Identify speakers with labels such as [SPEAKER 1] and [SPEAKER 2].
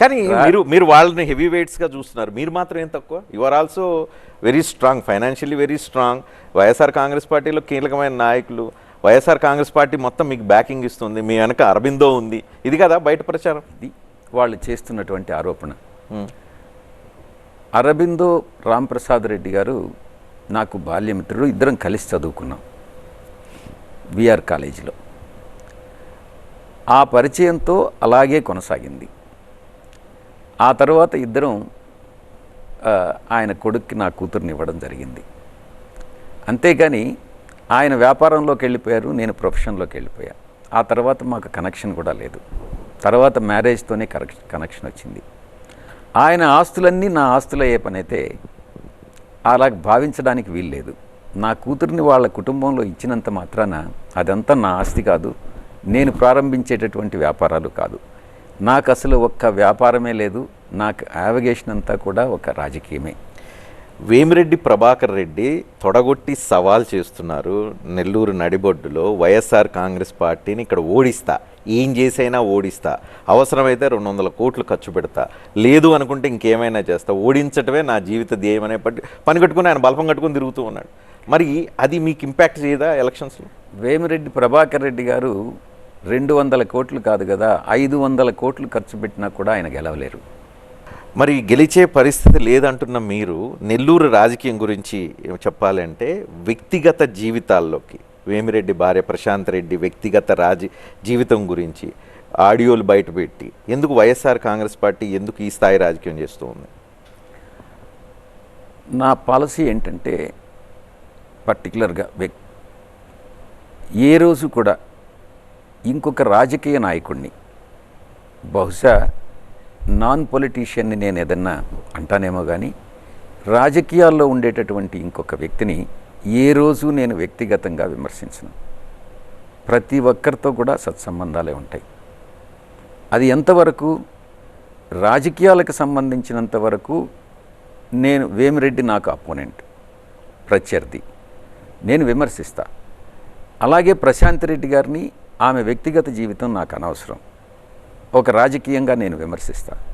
[SPEAKER 1] కానీ మీరు మీరు వాళ్ళని హెవీ వెయిట్స్గా చూస్తున్నారు. మీరు మాత్రం ఏం తక్కువ? You are also very strong financially very strong YSR congress పార్టీలో కీలకమైన నాయకులు. వైఎస్ఆర్ కాంగ్రెస్ పార్టీ మొత్తం మీకు బ్యాకింగ్ ఇస్తుంది. మీ వెనక అరబిందో ఉంది. ఇది కదా బయట ప్రచారం?
[SPEAKER 2] ఇది వాళ్ళు చేస్తున్నటువంటి ఆరోపణ. అరబిందో రాంప్రసాద్ రెడ్డి గారు నాకు బాల్యమిత్రుడు. ఇద్దరం కలిసి చదువుకున్నాం. విఆర్ కాలేజీలో. ఆ పరిచయంతో అలాగే కొనసాగింది. ఆ తర్వాత ఇద్దరం ఆయన కొడుక్కి నా కూతుర్ని ఇవ్వడం జరిగింది. అంతేగాని ఆయన వ్యాపారంలోకి వెళ్ళిపోయారు నేను ప్రొఫెషన్లోకి వెళ్ళిపోయా. ఆ తర్వాత మాకు కనెక్షన్ కూడా లేదు. తర్వాత మ్యారేజ్తోనే కనెక్షన్ కనెక్షన్ వచ్చింది. ఆయన ఆస్తులన్నీ నా ఆస్తులు అయ్యే పని అయితే అలా భావించడానికి వీల్లేదు. నా కూతుర్ని వాళ్ళ కుటుంబంలో ఇచ్చినంత మాత్రాన అదంతా నా ఆస్తి కాదు. నేను ప్రారంభించేటటువంటి వ్యాపారాలు కాదు. నాకు అసలు ఒక్క వ్యాపారమే లేదు నాకు యావిగేషన్ అంతా కూడా ఒక రాజకీయమే.
[SPEAKER 1] వేమిరెడ్డి ప్రభాకర్ రెడ్డి తొడగొట్టి సవాల్ చేస్తున్నారు నెల్లూరు నడిబొడ్డులో వైఎస్ఆర్ కాంగ్రెస్ పార్టీని ఇక్కడ ఓడిస్తా ఏం చేసైనా ఓడిస్తా అవసరమైతే రెండు వందల కోట్లు ఖర్చు పెడతా లేదు అనుకుంటే ఇంకేమైనా చేస్తా ఓడించటమే నా జీవిత ధ్యేయం అనే పట్టి పని కట్టుకుని ఆయన బల్పం కట్టుకుని తిరుగుతూ ఉన్నాడు. మరి అది మీకు ఇంపాక్ట్ చేయదా ఎలక్షన్స్లో
[SPEAKER 2] వేమిరెడ్డి ప్రభాకర్ రెడ్డి గారు రెండు వందల కోట్లు కాదు కదా ఐదు వందల కోట్లు ఖర్చు పెట్టినా కూడా ఆయన గెలవలేరు.
[SPEAKER 1] మరి గెలిచే పరిస్థితి లేదంటున్న మీరు నెల్లూరు రాజకీయం గురించి చెప్పాలంటే వ్యక్తిగత జీవితాల్లోకి వేమిరెడ్డి భార్య ప్రశాంత్ రెడ్డి వ్యక్తిగత రాజ జీవితం గురించి ఆడియోలు బయటపెట్టి ఎందుకు వైఎస్ఆర్ కాంగ్రెస్ పార్టీ ఎందుకు ఈ స్థాయి రాజకీయం చేస్తూ ఉంది?
[SPEAKER 2] నా పాలసీ ఏంటంటే పర్టికులర్గా వ్యక్ ఏ రోజు కూడా ఇంకొక రాజకీయ నాయకుడిని బహుశా నాన్ పొలిటీషియన్ని నేను ఏదన్నా అంటానేమో కానీ రాజకీయాల్లో ఉండేటటువంటి ఇంకొక వ్యక్తిని ఏ రోజు నేను వ్యక్తిగతంగా విమర్శించను. ప్రతి ఒక్కరితో కూడా సత్సంబంధాలే ఉంటాయి. అది ఎంతవరకు రాజకీయాలకు సంబంధించినంత వరకు నేను వేమిరెడ్డి నాకు అపోనెంట్ ప్రత్యర్థి. నేను విమర్శిస్తా. అలాగే ప్రశాంత్ రెడ్డి గారిని ఆమె వ్యక్తిగత జీవితం నాకు అనవసరం. ఒక రాజకీయంగా నేను విమర్శిస్తాను